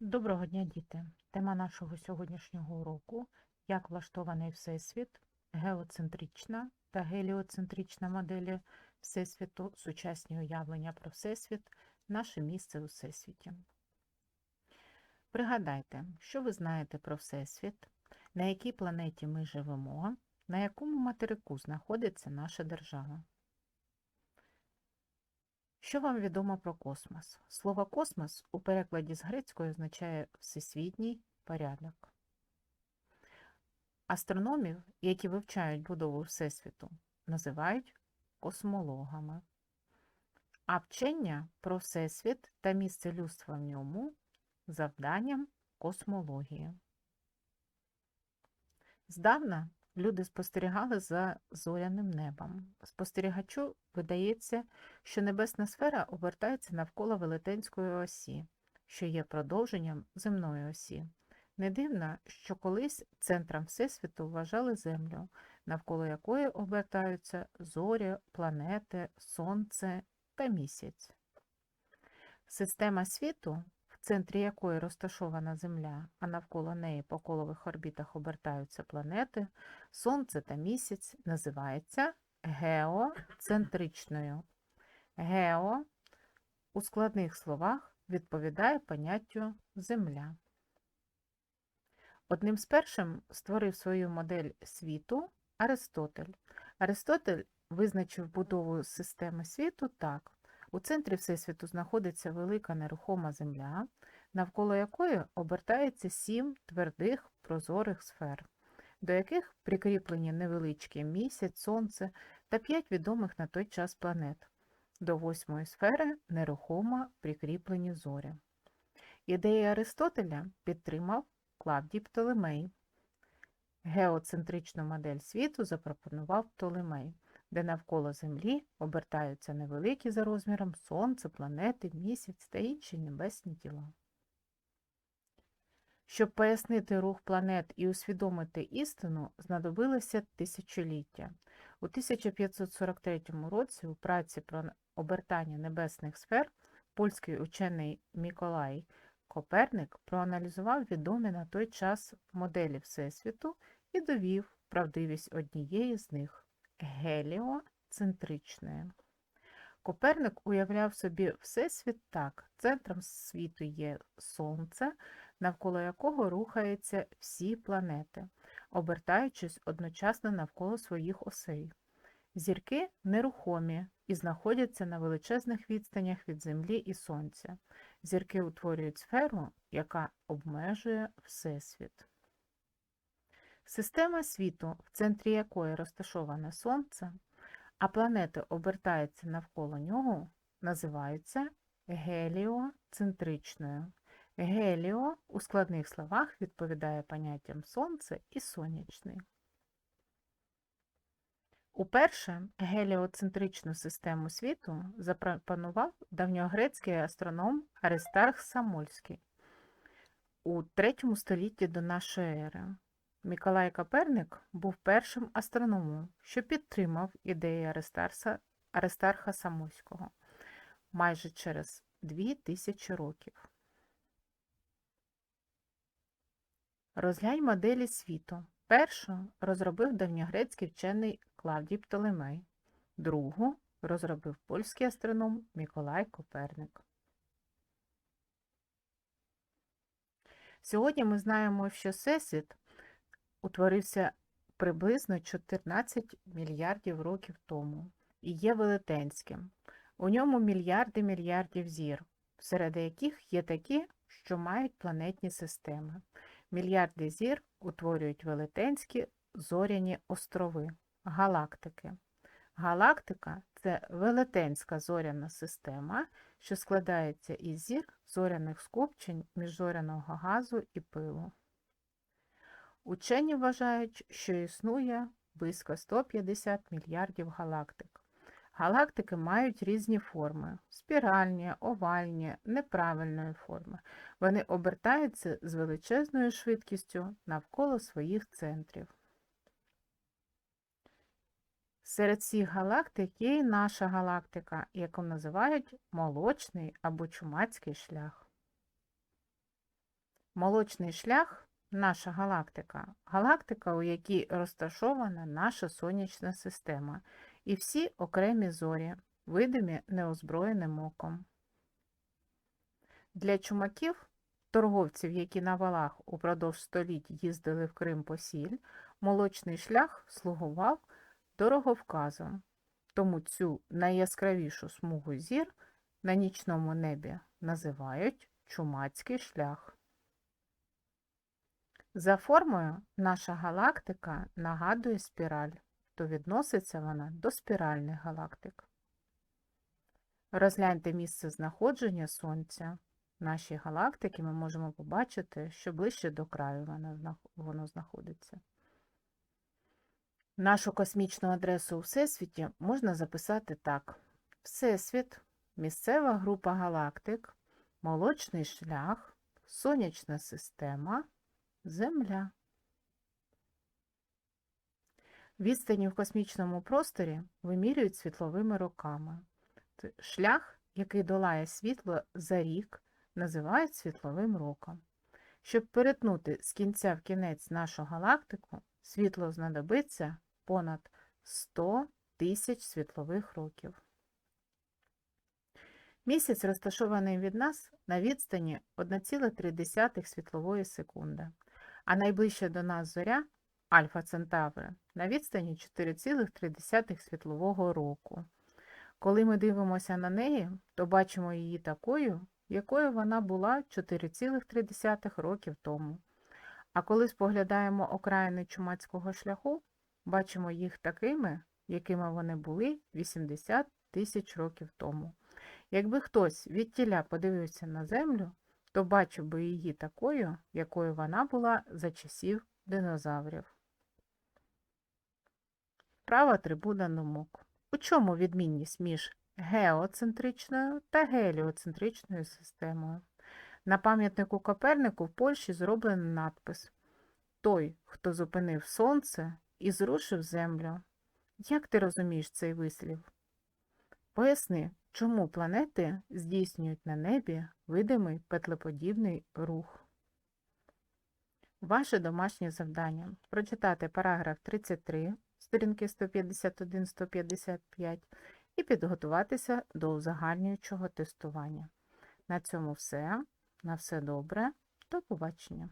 Доброго дня, діти! Тема нашого сьогоднішнього уроку як влаштований Всесвіт, геоцентрична та геліоцентрична моделі Всесвіту, сучасні уявлення про Всесвіт, наше місце у Всесвіті. Пригадайте, що ви знаєте про Всесвіт, на якій планеті ми живемо, на якому материку знаходиться наша держава. Що вам відомо про космос? Слово космос у перекладі з грецької означає всесвітній порядок. Астрономів, які вивчають будову Всесвіту, називають космологами. А вчення про Всесвіт та місце людства в ньому завданням космології. Здавна люди спостерігали за зоряним небом. Спостерігачу видається, що небесна сфера обертається навколо велетенської осі, що є продовженням земної осі. Не дивно, що колись центром Всесвіту вважали Землю, навколо якої обертаються зорі, планети, Сонце та місяць. Система світу, в центрі якої розташована Земля, а навколо неї по колових орбітах обертаються планети, Сонце та місяць, називається геоцентричною. Гео у складних словах відповідає поняттю Земля. Одним з першим створив свою модель світу Аристотель. Аристотель визначив будову системи світу так. У центрі Всесвіту знаходиться велика нерухома земля, навколо якої обертається сім твердих прозорих сфер, до яких прикріплені невеличкі місяць, сонце та п'ять відомих на той час планет. До восьмої сфери нерухомо прикріплені зорі. Ідеї Аристотеля підтримав Клавдій Птолемей. Геоцентричну модель світу запропонував Птолемей, де навколо Землі обертаються невеликі за розміром Сонце, планети, місяць та інші небесні тіла. Щоб пояснити рух планет і усвідомити істину, знадобилося тисячоліття. У 1543 році у праці про обертання небесних сфер польський учений Миколай Коперник проаналізував відомі на той час моделі Всесвіту і довів правдивість однієї з них геліоцентричної. Коперник уявляв собі Всесвіт так: центром світу є Сонце, навколо якого рухаються всі планети, обертаючись одночасно навколо своїх осей. Зірки нерухомі і знаходяться на величезних відстанях від Землі і Сонця. Зірки утворюють сферу, яка обмежує Всесвіт. Система світу, в центрі якої розташоване Сонце, а планети обертаються навколо нього, називаються геліоцентричною. Геліо у складних словах відповідає поняттям Сонце і сонячний. Уперше геліоцентричну систему світу запропонував давньогрецький астроном Аристарх Самольський у III столітті до нашої ери. Миколай Коперник був першим астрономом, що підтримав ідеї Аристарса, Аристарха Самольського майже через дві тисячі років. Розглянь моделі світу. Першу розробив давньогрецький вчений Клавдій Птолемей, другу розробив польський астроном Миколай Коперник. Сьогодні ми знаємо, що Всесвіт утворився приблизно 14 мільярдів років тому і є велетенським. У ньому мільярди мільярдів зір, серед яких є такі, що мають планетні системи. Мільярди зір утворюють велетенські зоряні острови, галактики. Галактика це велетенська зоряна система, що складається із зір зоряних скупчень міжзоряного газу і пилу. Учені вважають, що існує близько 150 мільярдів галактик. Галактики мають різні форми спіральні, овальні, неправильної форми. Вони обертаються з величезною швидкістю навколо своїх центрів. Серед всіх галактик є і наша галактика, яку називають молочний або чумацький шлях. Молочний шлях наша галактика. Галактика, у якій розташована наша сонячна система, і всі окремі зорі, видимі неозброєним оком. Для чумаків, торговців, які на валах упродовж століть їздили в Крим по сіль, молочний шлях слугував дороговказом. Тому цю найяскравішу смугу зір на нічному небі називають чумацький шлях. За формою наша галактика нагадує спіраль, то відноситься вона до спіральних галактик. Розгляньте місце знаходження Сонця. Наші галактики ми можемо побачити, що ближче до краю воно знаходиться. Нашу космічну адресу у Всесвіті можна записати так: Всесвіт, місцева група галактик, молочний шлях, сонячна система, Земля. Відстані в космічному просторі вимірюють світловими роками. Шлях, який долає світло за рік, називають світловим роком. Щоб перетнути з кінця в кінець нашу галактику, світло знадобиться понад 100 тисяч світлових років. Місяць розташований від нас на відстані 1,3 світлової секунди, а найближча до нас зоря Альфа Центаври на відстані 4,3 світлового року. Коли ми дивимося на неї, то бачимо її такою, якою вона була 4,3 років тому. А коли споглядаємо окраїни чумацького шляху, бачимо їх такими, якими вони були 80 тисяч років тому. Якби хтось від тіля подивився на землю, то бачив би її такою, якою вона була за часів динозаврів. Права трибуна думок. У чому відмінність між геоцентричною та геліоцентричною системою? На пам'ятнику Копернику в Польщі зроблений надпис Той, хто зупинив сонце і зрушив землю. Як ти розумієш цей вислів? Поясни, чому планети здійснюють на небі видимий петлеподібний рух. Ваше домашнє завдання прочитати параграф 33, сторінки 151-155 і підготуватися до узагальнюючого тестування. На цьому все. На все добре. До побачення.